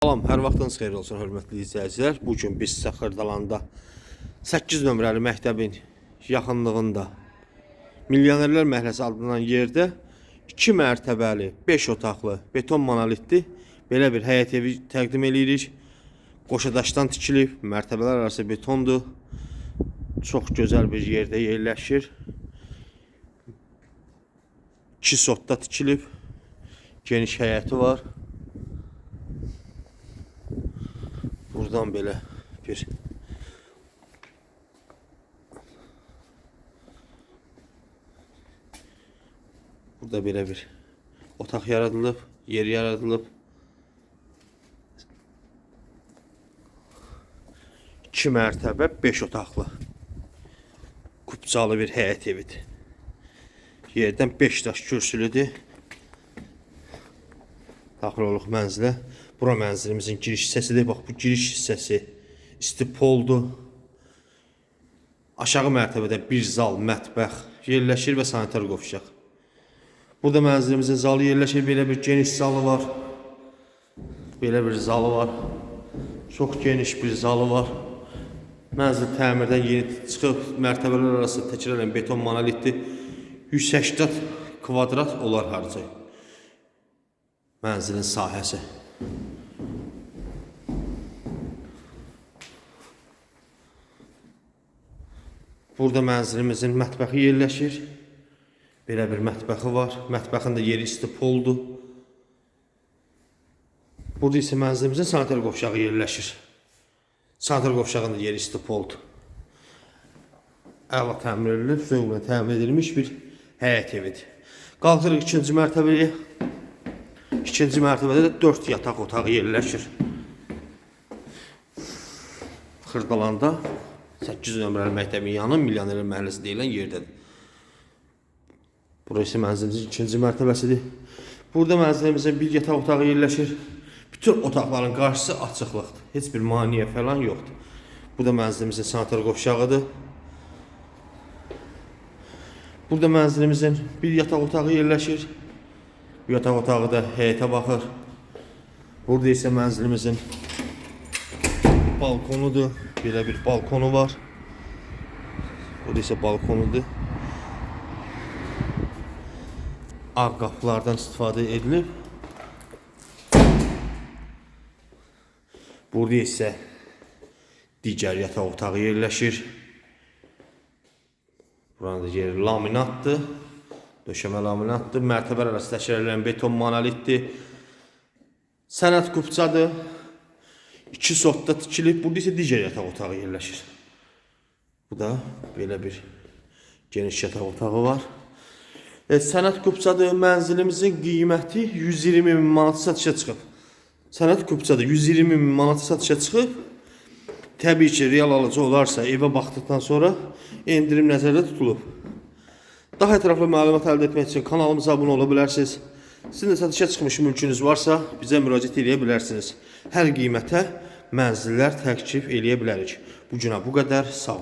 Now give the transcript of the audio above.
Salam, hər vaxtınız xeyir olsun, hörmətli izləyicilər. Bu gün biz Xırdalanda 8 nömrəli məktəbin yaxınlığında Milyonerlər Məhəlləsi adlanan yerdə 2 mərtəbəli, 5 otaqlı beton monolitli belə bir həyət evi təqdim edirik. Qoşadaşdan tikilib, mərtəbələr arası betondur. Çox gözəl bir yerdə yerləşir. 2 sotda tikilib. Geniş həyəti var. Buradan belə bir Burada belə bir otaq yaradılıb, yer yaradılıb. 2 mərtəbə, 5 otaqlı. Kupçalı bir həyət evidir. Yerdən 5 daş kürsülüdür. Daxil oluq mənzilə. Bura mənzilimizin giriş hissəsidir. Bax bu giriş hissəsi istipoldur. Aşağı mərtəbədə bir zal, mətbəx yerləşir və sanitar qovşaq. Burada mənzilimizin zalı yerləşir. Belə bir geniş zalı var. Belə bir zalı var. Çox geniş bir zalı var. Mənzil təmirdən yeni çıxıb, mərtəbələr arası təkrar beton monolitdir. 180 kvadrat olar harca. Mənzilin sahəsi. Burada mənzilimizin mətbəxi yerləşir. Belə bir mətbəxi var. Mətbəxin də yeri istipoldur. Burada isə mənzilimizin sanitar qovşağı yerləşir. Sanitar qovşağının yeri istipoldur. Əla təmir edilib, zövqlə təmir edilmiş bir həyət evidir. Qalxırıq ikinci mərtəbəyə. İkinci mərtəbədə də 4 yataq otağı yerləşir. Xırdalanda 8 nömrəli məktəbin yanı Milyoner məhəlləsi deyilən yerdədir. Burası mənzilimizin ikinci mərtəbəsidir. Burada mənzilimizin bir yataq otağı yerləşir. Bütün otaqların qarşısı açıqlıqdır. Heç bir maneə falan yoxdur. Bu da mənzilimizin sanitar qovşağıdır. Burada mənzilimizin bir yataq otağı yerləşir. Bu yataq otağı da həyətə baxır. Burada isə mənzilimizin balkonudur. Belə bir balkonu var. Burada isə balkonudur. Ağ qapılardan istifadə edilib. Burada isə digər yataq otağı yerləşir. Buranın da yeri laminatdır. Döşəmə laminatdır. Mərtəbələr arası təşkil beton monolitdir. Sənət qupçadır. İki sotda tikilib. Burada isə digər yataq otağı yerləşir. Bu da belə bir geniş yataq otağı var. E, sənət qupçadır. Mənzilimizin qiyməti 120 min manat satışa çıxıb. Sənət qupçadır. 120 min manat satışa çıxıb. Təbii ki, real alıcı olarsa evə baxdıqdan sonra endirim nəzərdə tutulub. Daha ətraflı məlumat əldə etmək üçün kanalımıza abunə ola bilərsiniz. Sizin də satışa çıxmış mülkünüz varsa bizə müraciət edə bilərsiniz. Hər qiymətə mənzillər təklif eləyə bilərik. Bu günə bu qədər. Sağ olun.